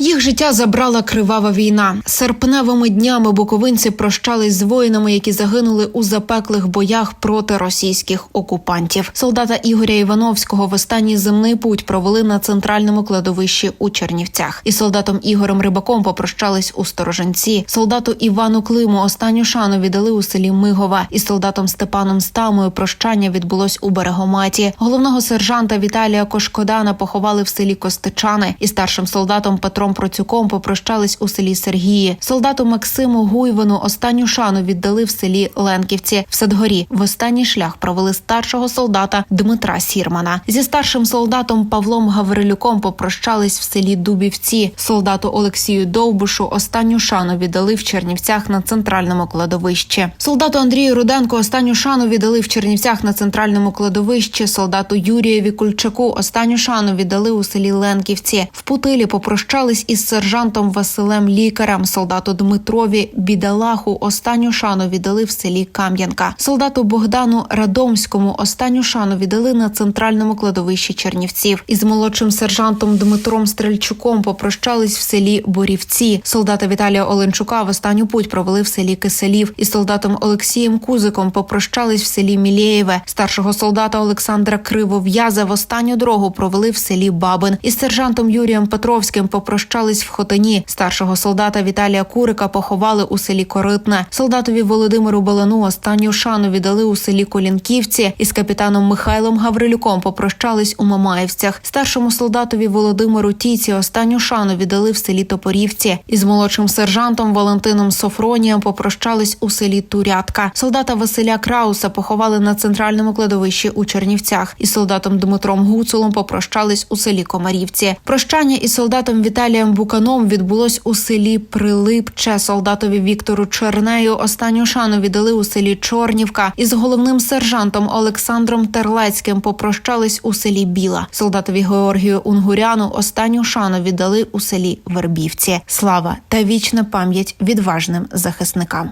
Їх життя забрала кривава війна. Серпневими днями буковинці прощались з воїнами, які загинули у запеклих боях проти російських окупантів. Солдата Ігоря Івановського в останній земний путь провели на центральному кладовищі у Чернівцях. І солдатом Ігорем Рибаком попрощались у Сторожанці. Солдату Івану Климу останню шану віддали у селі Мигова. І солдатом Степаном Стамою прощання відбулось у берегоматі. Головного сержанта Віталія Кошкодана поховали в селі Костичани. І старшим солдатом Петром Процюком попрощались у селі Сергії. Солдату Максиму Гуйвину останню шану віддали в селі Ленківці. В Садгорі в останній шлях провели старшого солдата Дмитра Сірмана. Зі старшим солдатом Павлом Гаврилюком попрощались в селі Дубівці. Солдату Олексію Довбушу останню шану віддали в Чернівцях на центральному кладовищі. Солдату Андрію Руденко останню шану віддали в Чернівцях на центральному кладовищі. Солдату Юрієві Кульчаку останню шану віддали у селі Ленківці. В Путилі попрощались із сержантом Василем Лікарем. Солдату Дмитрові Бідалаху останню шану віддали в селі Кам'янка. Солдату Богдану Радомському останню шану віддали на центральному кладовищі Чернівців. Із молодшим сержантом Дмитром Стрельчуком попрощались в селі Борівці. Солдата Віталія Оленчука в останню путь провели в селі Киселів. Із солдатом Олексієм Кузиком попрощались в селі Мілєєве. Старшого солдата Олександра Кривов'яза в останню дорогу провели в селі Бабин. Із сержантом Юрієм Петровським попрощались в Хотині. Старшого солдата Віталія Курика поховали у селі Коритне. Солдатові Володимиру Балану останню шану віддали у селі Колінківці. Із капітаном Михайлом Гаврилюком попрощались у Мамаївцях. Старшому солдатові Володимиру Тіці останню шану віддали в селі Топорівці. Із молодшим сержантом Валентином Софронієм попрощались у селі Турятка. Солдата Василя Крауса поховали на центральному кладовищі у Чернівцях. Із солдатом Дмитром Гуцулом попрощались у селі Комарівці. Прощання із солдатом Віталієм Буканом відбулось у селі Прилипче. Солдатові Віктору Чернею останню шану віддали у селі Чорнівка. Із головним сержантом Олександром Терлецьким попрощались у селі Біла. Солдатові Георгію Унгуряну останню шану віддали у селі Вербівці. Слава та вічна пам'ять відважним захисникам.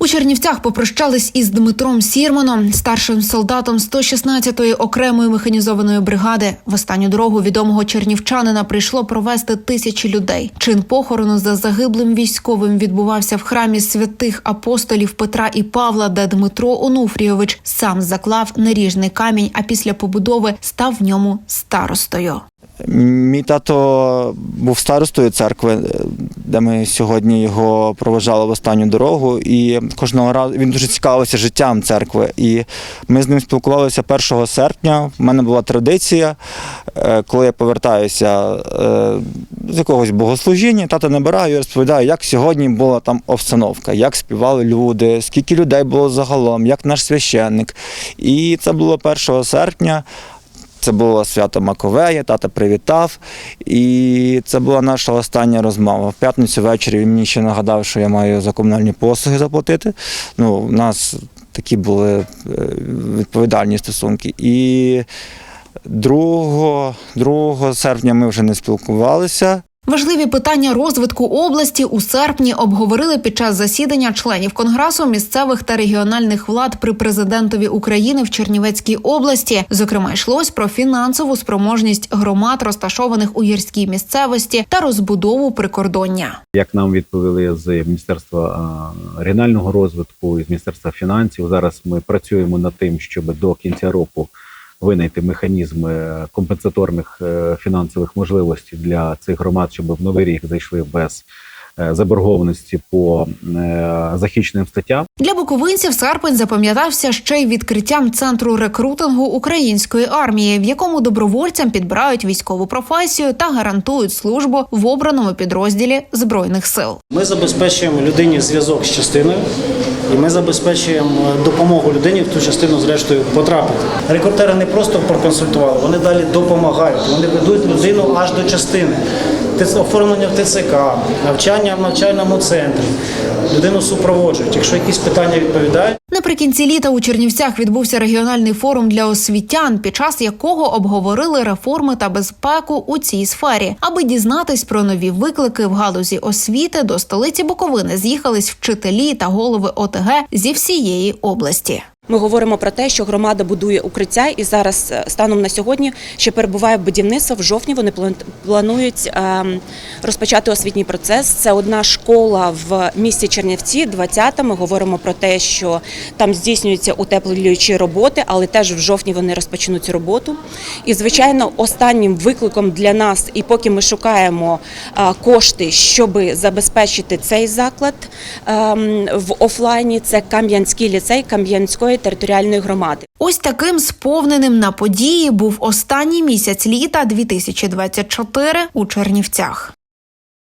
У Чернівцях попрощались із Дмитром Сірманом, старшим солдатом 116-ї окремої механізованої бригади. В останню дорогу відомого чернівчанина прийшло провести тисячі людей. Чин похорону за загиблим військовим відбувався в храмі святих апостолів Петра і Павла, де Дмитро Онуфрійович сам заклав наріжний камінь, а після побудови став в ньому старостою. Мій тато був старостою церкви, де ми сьогодні його проважали в останню дорогу. І кожного разу він дуже цікавився життям церкви. І ми з ним спілкувалися 1 серпня. У мене була традиція, е, коли я повертаюся е, з якогось богослужіння, тата набираю і розповідаю, як сьогодні була там обстановка, як співали люди, скільки людей було загалом, як наш священник. І це було 1 серпня. Це було свято Маковея, тата привітав. І це була наша остання розмова. В п'ятницю ввечері він мені ще нагадав, що я маю за комунальні послуги заплатити. Ну, у нас такі були е, відповідальні стосунки. І 2, 2 серпня ми вже не спілкувалися. Важливі питання розвитку області у серпні обговорили під час засідання членів конгресу місцевих та регіональних влад при президентові України в Чернівецькій області. Зокрема, йшлось про фінансову спроможність громад, розташованих у гірській місцевості, та розбудову прикордоння. Як нам відповіли з Міністерства регіонального розвитку і з Міністерства фінансів, зараз ми працюємо над тим, щоб до кінця року винайти механізми компенсаторних е, фінансових можливостей для цих громад, щоб в новий рік зайшли без е, заборгованості по е, захищеним статтям. Для буковинців серпень запам'ятався ще й відкриттям центру рекрутингу української армії, в якому добровольцям підбирають військову професію та гарантують службу в обраному підрозділі збройних сил. Ми забезпечуємо людині зв'язок з частиною, і ми забезпечуємо допомогу людині в ту частину, зрештою, потрапити. Рекрутери не просто проконсультували, вони далі допомагають. Вони ведуть людину аж до частини. Оформлення в ТЦК, навчання в навчальному центрі. Людину супроводжують. Якщо якісь питання відповідають. Наприкінці літа у Чернівцях відбувся регіональний форум для освітян, під час якого обговорили реформи та безпеку у цій сфері. Аби дізнатись про нові виклики в галузі освіти, до столиці Буковини з'їхались вчителі та голови ОТГ зі всієї області. Ми говоримо про те, що громада будує укриття, і зараз е, станом на сьогодні ще перебуває будівництво. В жовтні вони планують ем, розпочати освітній процес. Це одна школа в місті Чернівці. 20-та. Ми говоримо про те, що там здійснюються утеплюючі роботи, але теж в жовтні вони розпочнуть роботу. І звичайно, останнім викликом для нас, і поки ми шукаємо а, кошти, щоб забезпечити цей заклад ем, в офлайні, це Кам'янський ліцей Кам'янської територіальної громади. Ось таким сповненим на події був останній місяць літа 2024 у Чернівцях.